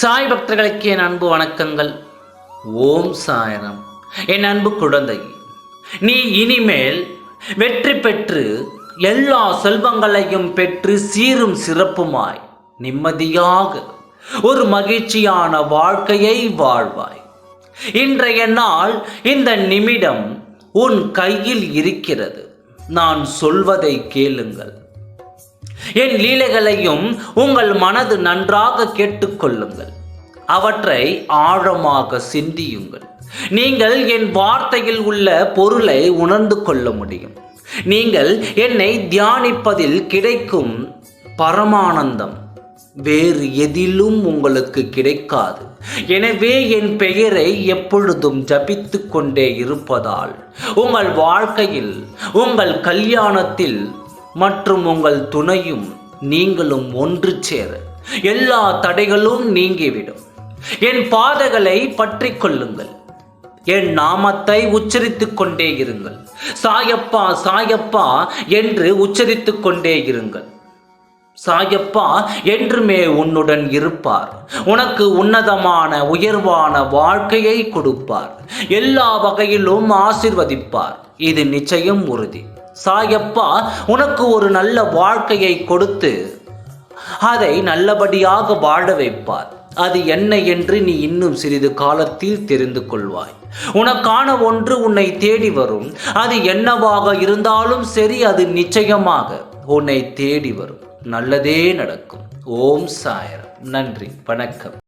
சாய் பக்தர்களுக்கு என் அன்பு வணக்கங்கள். ஓம் சாயனம் என் அன்பு குழந்தை நீ இனிமேல் வெற்றி பெற்று எல்லா செல்வங்களையும் பெற்று சீரும் சிறப்புமாய் நிம்மதியாக ஒரு மகிழ்ச்சியான வாழ்க்கையை வாழ்வாய். இன்றைய நாள் இந்த நிமிடம் உன் கையில் இருக்கிறது. நான் சொல்வதை கேளுங்கள். என் லீலைகளையும் உங்கள் மனது நன்றாக கேட்டுக்கொள்ளுங்கள். அவற்றை ஆழமாக சிந்தியுங்கள். நீங்கள் என் வார்த்தையில் உள்ள பொருளை உணர்ந்து கொள்ள முடியும். நீங்கள் என்னை தியானிப்பதில் கிடைக்கும் பரமானந்தம் வேறு எதிலும் உங்களுக்கு கிடைக்காது. எனவே என் பெயரை எப்பொழுதும் ஜபித்து கொண்டே இருப்பதால் உங்கள் வாழ்க்கையில் உங்கள் கல்யாணத்தில் மற்றும் உங்கள் துணையும் நீங்களும் ஒன்று சேர. எல்லா தடைகளும் நீங்கிவிடும். என் பாதைகளை பற்றி கொள்ளுங்கள். என் நாமத்தை உச்சரித்துக் கொண்டே இருங்கள். சாயப்பா சாயப்பா என்று உச்சரித்துக் கொண்டே இருங்கள். சாயப்பா என்றுமே உன்னுடன் இருப்பார். உனக்கு உன்னதமான உயர்வான வாழ்க்கையை கொடுப்பார். எல்லா வகையிலும் ஆசிர்வதிப்பார். இது நிச்சயம் உறுதி. சாயப்பா உனக்கு ஒரு நல்ல வாழ்க்கையை கொடுத்து அதை நல்லபடியாக வாழ வைப்பார். அது என்ன என்று நீ இன்னும் சிறிது காலத்தில் தெரிந்து கொள்வாய். உனக்கான ஒன்று உன்னை தேடி வரும். அது என்னவாக இருந்தாலும் சரி அது நிச்சயமாக உன்னை தேடி வரும். நல்லதே நடக்கும். ஓம் சாயரம். நன்றி. வணக்கம்.